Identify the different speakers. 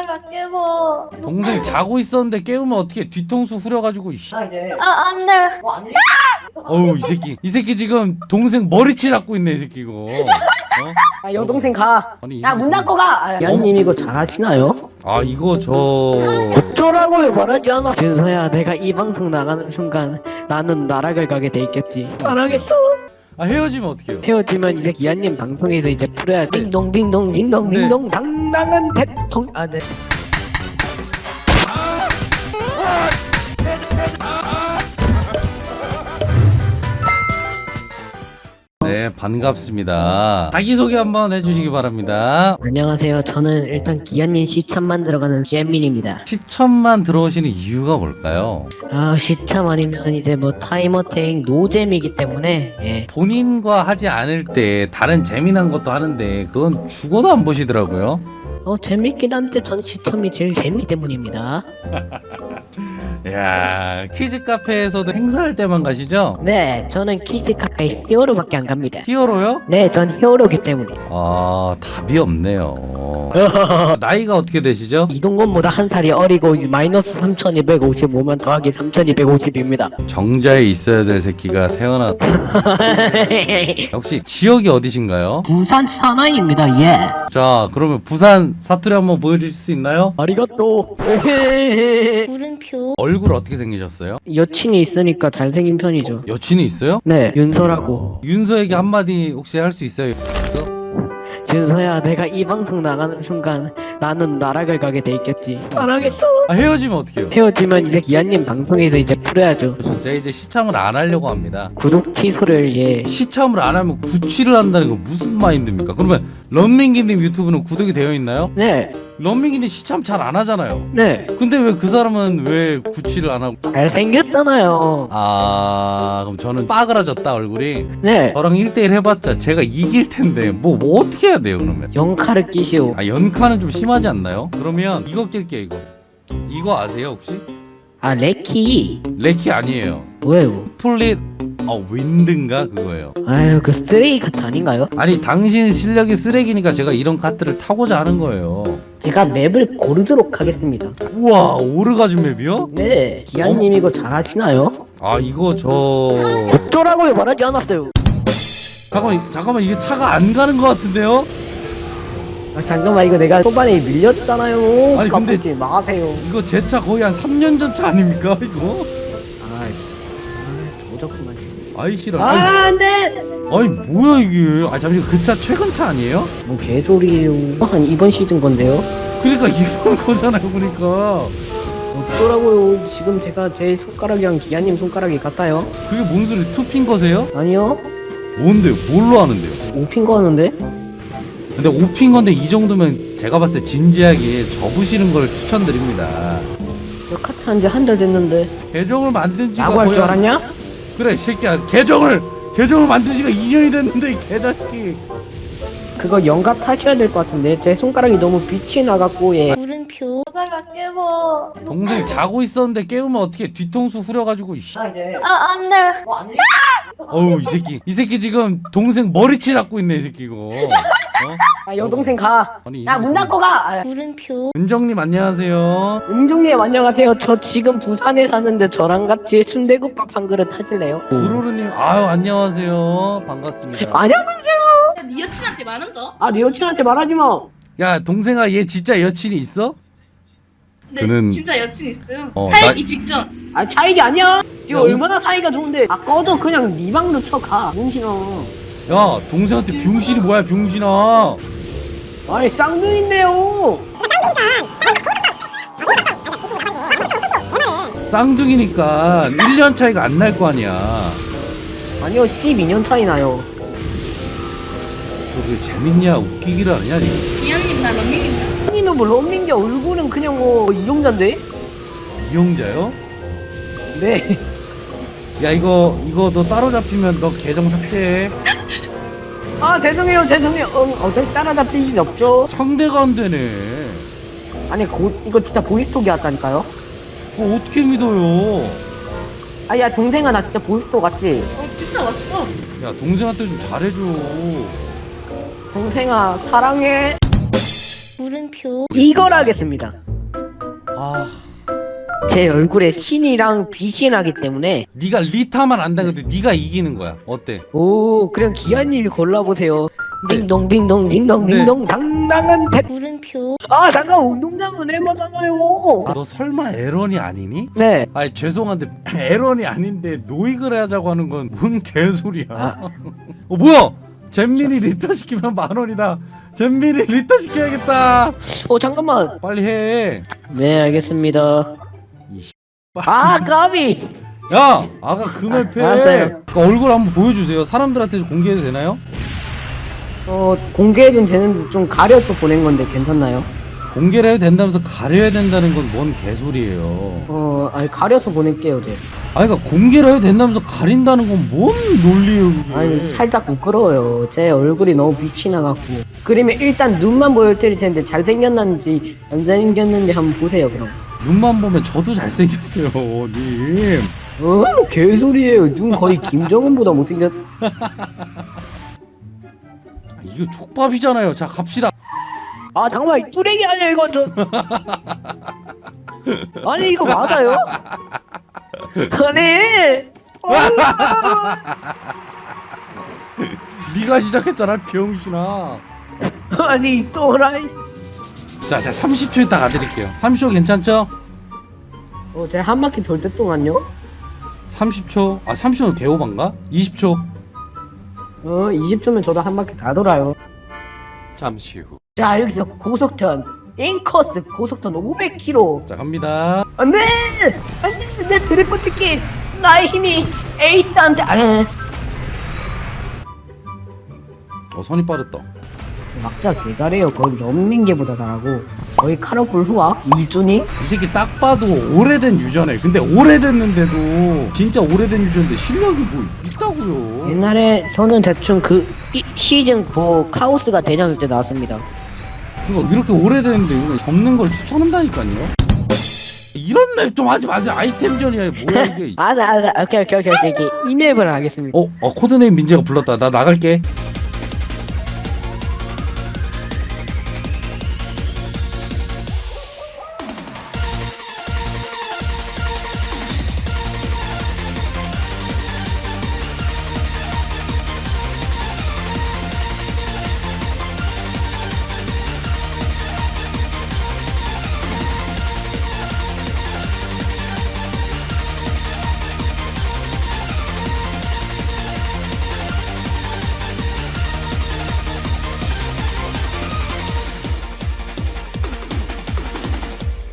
Speaker 1: 제발가 깨워.
Speaker 2: 동생 자고 있었는데 깨우면 어떻게 뒤통수 후려가지고 이씨.
Speaker 1: 아, 안 돼.
Speaker 2: 어우 이 새끼 이 새끼 지금 동생 머리치 잡고 있네 이 새끼 이거 어?
Speaker 3: 아 여동생 가.
Speaker 2: 아니
Speaker 3: 야 문 닫고 가. 연님 이거 잘하시나요?
Speaker 2: 아 이거 저
Speaker 3: 어쩌라고요 말하지 않아. 준서야 내가 이 방송 나가는 순간 나는 나락을 가게 돼 있겠지. 안 하겠어.
Speaker 2: 아, 헤어지면 어떡해요
Speaker 3: 헤어지면 이제 기아님 방송에서 이제 풀어야지.
Speaker 2: 네.
Speaker 3: 딩동 딩동 딩동
Speaker 2: 네.
Speaker 3: 딩동 당 당한 대통. 아 네.
Speaker 2: 네 반갑습니다 자기소개 한번 해주시기 바랍니다
Speaker 3: 안녕하세요. 저는 일단 기아님 시참만 들어가는 잼민입니다.
Speaker 2: 시천만 들어오시는 이유가 뭘까요?
Speaker 3: 아 시참 아니면 이제 뭐 타이머택 노잼이기 때문에 예.
Speaker 2: 본인과 하지 않을 때 다른 재미난 것도 하는데 그건 죽어도 안 보시더라고요
Speaker 3: 어 재밌긴 한데 전 시참이 제일 재밌기 때문입니다.
Speaker 2: 야 퀴즈 카페에서도 행사할 때만 가시죠?
Speaker 3: 네, 저는 키즈 카페 히어로밖에 안 갑니다.
Speaker 2: 히어로요?
Speaker 3: 네, 전 히어로기 때문에.
Speaker 2: 아 답이 없네요 나이가 어떻게 되시죠?
Speaker 3: 이동건보다 한 살이 어리고 마이너스 3255만 더하기 3250입니다.
Speaker 2: 정자에 있어야 될 새끼가 태어났 혹시 지역이 어디신가요?
Speaker 3: 부산 사나이입니다. 예.
Speaker 2: 자 그러면 부산 사투리 한번 보여주실 수 있나요?
Speaker 3: 아리가또.
Speaker 1: 물음표.
Speaker 2: 얼굴 어떻게 생기셨어요?
Speaker 3: 여친이 있으니까 잘생긴 편이죠.
Speaker 2: 여친이 있어요?
Speaker 3: 네, 윤서라고.
Speaker 2: 윤서에게 한마디 혹시 할 수 있어요?
Speaker 3: 윤서 야, 내가 이 방송 나가는 순간 나는 나락을 가게 돼 있겠지. 안 하겠어.
Speaker 2: 아, 헤어지면 어떡해요?
Speaker 3: 헤어지면 이제 기아님 방송에서 이제 풀어야죠.
Speaker 2: 저 제가 이제 시참을 안 하려고 합니다
Speaker 3: 구독 취소를 예.
Speaker 2: 시참을 안 하면 구취를 한다는 건 무슨 마인드입니까? 그러면 런민기님 유튜브는 구독이 되어 있나요?
Speaker 3: 네,
Speaker 2: 런민기님 시참 잘 안 하잖아요
Speaker 3: 네.
Speaker 2: 근데 왜 그 사람은 왜 구취를 안 하고
Speaker 3: 잘생겼잖아요.
Speaker 2: 아 그럼 저는 빠그라졌다 얼굴이
Speaker 3: 네.
Speaker 2: 저랑 1대1 해봤자 제가 이길 텐데 뭐, 뭐 어떻게 해야 돼요 그러면
Speaker 3: 영카를 끼시오.
Speaker 2: 아 연카는 좀 심하지 않나요? 그러면 이거 낄게요 이거 이거 아세요 혹시?
Speaker 3: 아 레키
Speaker 2: 레키 아니에요
Speaker 3: 뭐예요?
Speaker 2: 플릿 어 윈드인가 그거예요
Speaker 3: 아유 그 쓰레기 카트 아닌가요?
Speaker 2: 아니 당신 실력이 쓰레기니까 제가 이런 카트를 타고자 하는 거예요
Speaker 3: 제가 맵을 고르도록 하겠습니다.
Speaker 2: 우와 오르가즘 맵이요?
Speaker 3: 네, 기아님 이거 잘하시나요?
Speaker 2: 아 이거 저
Speaker 3: 어쩌라고요 말하지 않았어요.
Speaker 2: 잠깐만 잠깐만 이게 차가 안 가는 것 같은데요?
Speaker 3: 아 잠깐만 이거 내가 초반에 밀렸잖아요.
Speaker 2: 아니, 근데-
Speaker 3: 까먹지 마세요.
Speaker 2: 이거 제 차 거의 한 3년 전 차 아닙니까 이거?
Speaker 3: 아, 아 조작구만.
Speaker 2: 아이 싫어
Speaker 3: 아
Speaker 2: 아니,
Speaker 3: 안돼.
Speaker 2: 아니 뭐야 이게 아 잠시 그차 최근 차 아니에요?
Speaker 3: 뭐 개소리예요. 한 이번 시즌 건데요.
Speaker 2: 그러니까 이런 거잖아요 그러니까
Speaker 3: 어쩌라고요. 지금 제가 제 손가락이랑 기아님 손가락이 같아요.
Speaker 2: 그게 뭔 소리 투핀 거세요?
Speaker 3: 아니요.
Speaker 2: 뭔데요? 뭘로 하는데요?
Speaker 3: 오핀 거 하는데?
Speaker 2: 근데 오핀 건데 이 정도면 제가 봤을 때 진지하게 접으시는 걸 추천드립니다
Speaker 3: 저 카트 한지 한 달 됐는데.
Speaker 2: 계정을 만든 지가
Speaker 3: 라고 할 줄
Speaker 2: 거의 한-
Speaker 3: 알았냐?
Speaker 2: 그래 이 새끼야 계정을 계정을 만든 지가 2년이 됐는데 이 개자식이
Speaker 3: 그거 영감 타셔야 될 것 같은데 제 손가락이 너무 빛이 나갖고 예.
Speaker 1: 물음표. 제발가 깨워.
Speaker 2: 동생 자고 있었는데 깨우면 어떻게 뒤통수 후려가지고 이씨.
Speaker 1: 아, 안 돼.
Speaker 2: 어우 이 새끼 이 새끼 지금 동생 머리치 잡고 있네 이 새끼 이거 어?
Speaker 3: 아 여동생 가.
Speaker 2: 아니
Speaker 3: 야 문 닫고 가. 아,
Speaker 1: 물음표.
Speaker 2: 은정님 안녕하세요
Speaker 3: 은종님 안녕하세요. 저 지금 부산에 사는데 저랑 같이 순대국밥 한 그릇 하실래요?
Speaker 2: 구로르님 아유 안녕하세요 반갑습니다
Speaker 3: 안녕하세요.
Speaker 4: 네 여친한테 말은 거?
Speaker 3: 아 리오친한테 말하지 마.
Speaker 2: 야 동생아 얘 진짜 여친이 있어?
Speaker 4: 네,
Speaker 2: 그는-
Speaker 4: 진짜 여친 있어요.
Speaker 2: 어,
Speaker 4: 사귀기 직전.
Speaker 3: 아 차이기 아니야. 지금
Speaker 2: 야,
Speaker 3: 얼마나 사이가 좋은데. 아 꺼도 그냥 네 방도 쳐가. 문신아.
Speaker 2: 야 동생한테 병신이 뭐야 병신아
Speaker 3: 아니 쌍둥이인데요.
Speaker 2: 쌍둥이니까 1년 차이가 안 날 거 아니야
Speaker 3: 아니요 12년 차이 나요.
Speaker 2: 너 그게 재밌냐 웃기기를 하냐 지금
Speaker 4: 기현님 나 런닝입니다.
Speaker 3: 언니는 뭐 런닝게 얼굴은 그냥 뭐 이용자인데?
Speaker 2: 이용자요?
Speaker 3: 네.
Speaker 2: 야 이거 이거 너 따로 잡히면 너 계정 삭제해
Speaker 3: 아 죄송해요 죄송해요. 응 어차피 따라잡힐 일 없죠.
Speaker 2: 상대가 안 되네
Speaker 3: 아니 고, 이거 진짜 보이스톡이 왔다니까요.
Speaker 2: 그거 어떻게 믿어요
Speaker 3: 아야 동생아 나 진짜 보이스톡 왔지.
Speaker 4: 어 진짜 왔어.
Speaker 2: 야 동생한테 좀 잘해줘
Speaker 3: 동생아 사랑해.
Speaker 1: 물음표
Speaker 3: 이걸 하겠습니다.
Speaker 2: 아
Speaker 3: 제 얼굴에 신이랑 빛이 나기 때문에
Speaker 2: 네가 리타만 안 당해도 네가 이기는 거야 어때?
Speaker 3: 오 그냥 기아님이 골라보세요.
Speaker 2: 네.
Speaker 3: 딩동 딩동 딩동
Speaker 2: 네.
Speaker 3: 딩동 당당한 대.
Speaker 1: 물음표
Speaker 3: 아 잠깐 운동장은 해마잖아요.
Speaker 2: 너 설마 에런이 아니니?
Speaker 3: 네.
Speaker 2: 아니 죄송한데 에런이 아닌데 노익을 하자고 하는 건 뭔 개소리야
Speaker 3: 아.
Speaker 2: 어 뭐야 잼민이 리타 시키면 만 원이다 잼민이 리타 시켜야겠다
Speaker 3: 어 잠깐만.
Speaker 2: 빨리 해
Speaker 3: 네 알겠습니다. 이아 까비.
Speaker 2: 야! 아가 금액패
Speaker 3: 아, 알았어요.
Speaker 2: 그 얼굴 한번 보여주세요 사람들한테 공개해도 되나요?
Speaker 3: 어 공개해도 되는데 좀 가려서 보낸 건데 괜찮나요?
Speaker 2: 공개를 해도 된다면서 가려야 된다는 건 뭔 개소리예요
Speaker 3: 어 아니 가려서 보낼게요 제.
Speaker 2: 아니 그니까 공개를 해도 된다면서 가린다는 건 뭔 논리예요 그게
Speaker 3: 아니 살짝 부끄러워요. 제 얼굴이 너무 빛이 나갖고. 그러면 일단 눈만 보여드릴 텐데 잘생겼는지 안 잘생겼는지 한번 보세요 그럼.
Speaker 2: 눈만 보면 저도 잘생겼어요 님
Speaker 3: 어 개소리예요. 눈 거의 김정은보다 못생겼.
Speaker 2: 아, 이거 족밥이잖아요 자 갑시다
Speaker 3: 아 잠깐만 이 뚜레기 아니야 이거 저. 아니 이거 맞아요? 아니.
Speaker 2: 네가 시작했잖아 병신아
Speaker 3: 아니 또라이.
Speaker 2: 자 자 30초 있다 가드릴게요 30초 괜찮죠?
Speaker 3: 어, 제가 한 바퀴 돌 때 동안요?
Speaker 2: 30초 아 30초는 개오반가? 20초
Speaker 3: 어, 20초면 저도 한 바퀴 다 돌아요.
Speaker 2: 잠시 후
Speaker 3: 자, 여기서 고속턴, 인코스 고속턴 500km.
Speaker 2: 자 갑니다
Speaker 3: 안 돼! 안 돼! 내 드래프 티켓! 나의 힘이 에이스한테, 안 해.
Speaker 2: 어 손이 빠졌다
Speaker 3: 막자 개잘해요. 거의 넘민게보다 잘하고. 거의 카라풀 후와 이준이?
Speaker 2: 이 새끼 딱 봐도 오래된 유저네 근데 오래됐는데도 진짜 오래된 유저인데 실력이 뭐 있다고요
Speaker 3: 옛날에 저는 대충 그 이- 시즌 9 카오스가 대장일 때 나왔습니다.
Speaker 2: 그거 이렇게 오래됐는데 이거 접는 걸 추천한다니까요 이런 맵 좀 하지 마세요 아이템전이야 뭐야 이게
Speaker 3: 아, 나, 나, 오케이, 오케이, 오케이, 오케이. 이 맵을 하겠습니다.
Speaker 2: 어? 어 코드네임 민재가 불렀다 나 나갈게